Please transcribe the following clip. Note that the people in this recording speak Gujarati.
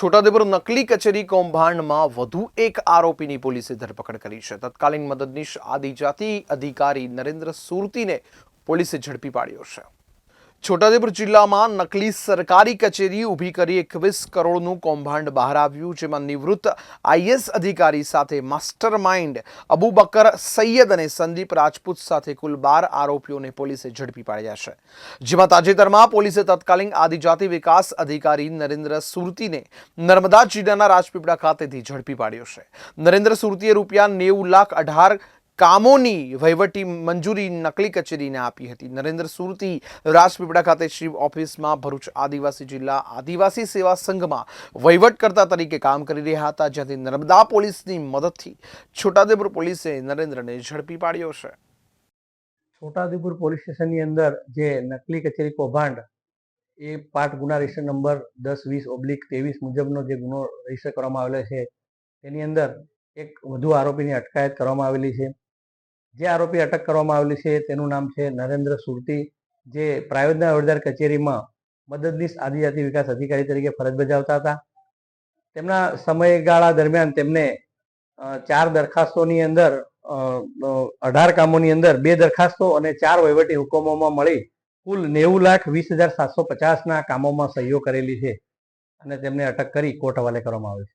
છોટાઉદેપુર નકલી કચેરી કૌભાંડમાં વધુ એક આરોપીની પોલીસે ધરપકડ કરી છે. તત્કાલીન મદદનીશ આદિજાતિ અધિકારી નરેન્દ્ર સુરતીને પોલીસે ઝડપી પાડ્યો છે. છોટાઉદેપુર જિલ્લામાં નકલી સરકારી કચેરી ઊભી કરી એકવીસ કરોડનું કૌભાંડ બહાર આવ્યું, જેમાં નિવૃત્ત આઈએસ અધિકારી સાથે માસ્ટર માઇન્ડ અબુબકર સૈયદ અને સંદીપ રાજપૂત સાથે કુલ બાર આરોપીઓને પોલીસે ઝડપી પાડ્યા છે. જેમાં તાજેતરમાં પોલીસે તત્કાલીન આદિજાતિ વિકાસ અધિકારી નરેન્દ્ર સુરતીને નર્મદા જિલ્લાના રાજપીપળા ખાતેથી ઝડપી પાડ્યો છે. નરેન્દ્ર સુરતીએ રૂપિયા નેવું લાખ અઢાર કામોની વહીવટી મંજૂરી નકલી કચેરીને આપી હતી. નરેન્દ્ર સુરતી રાજપીપળા ખાતે શિવ ઓફિસમાં ભરૂચ આદિવાસી જિલ્લા આદિવાસી સેવા સંઘમાં વહીવટકર્તા તરીકે કામ કરી રહ્યા હતા, જ્યાંથી નર્મદા પોલીસની મદદથી છોટાદેપુર પોલીસે નરેન્દ્રને ઝડપી પાડ્યો છે. છોટાદેપુર પોલીસ સ્ટેશનની અંદર જે નકલી કચેરી કૌભાંડ, એ પાઠ ગુના રજિસ્ટર નંબર દસ, વીસ, ઓબ્લિક, ત્રેવીસ મુજબનો જે ગુનો રજિસ્ટર કરવામાં આવેલો છે, તેની અંદર એક વધુ આરોપીની અટકાયત કરવામાં આવેલી છે. જે આરોપી અટક કરવામાં આવેલી છે, તેનું નામ છે નરેન્દ્ર સુરતી, જે પ્રાયોજના અરજદાર કચેરીમાં મદદનીશ આદિજાતિ વિકાસ અધિકારી તરીકે ફરજ બજાવતા હતા. તેમના સમયગાળા દરમિયાન તેમને ચાર દરખાસ્તોની અંદર અઢાર કામોની અંદર બે દરખાસ્તો અને ચાર વહીવટી હુકમોમાં મળી કુલ નેવું લાખ વીસ હજાર સાતસો પચાસના કામોમાં સહીઓ કરેલી છે અને તેમને અટક કરી કોર્ટ હવાલે કરવામાં આવે છે.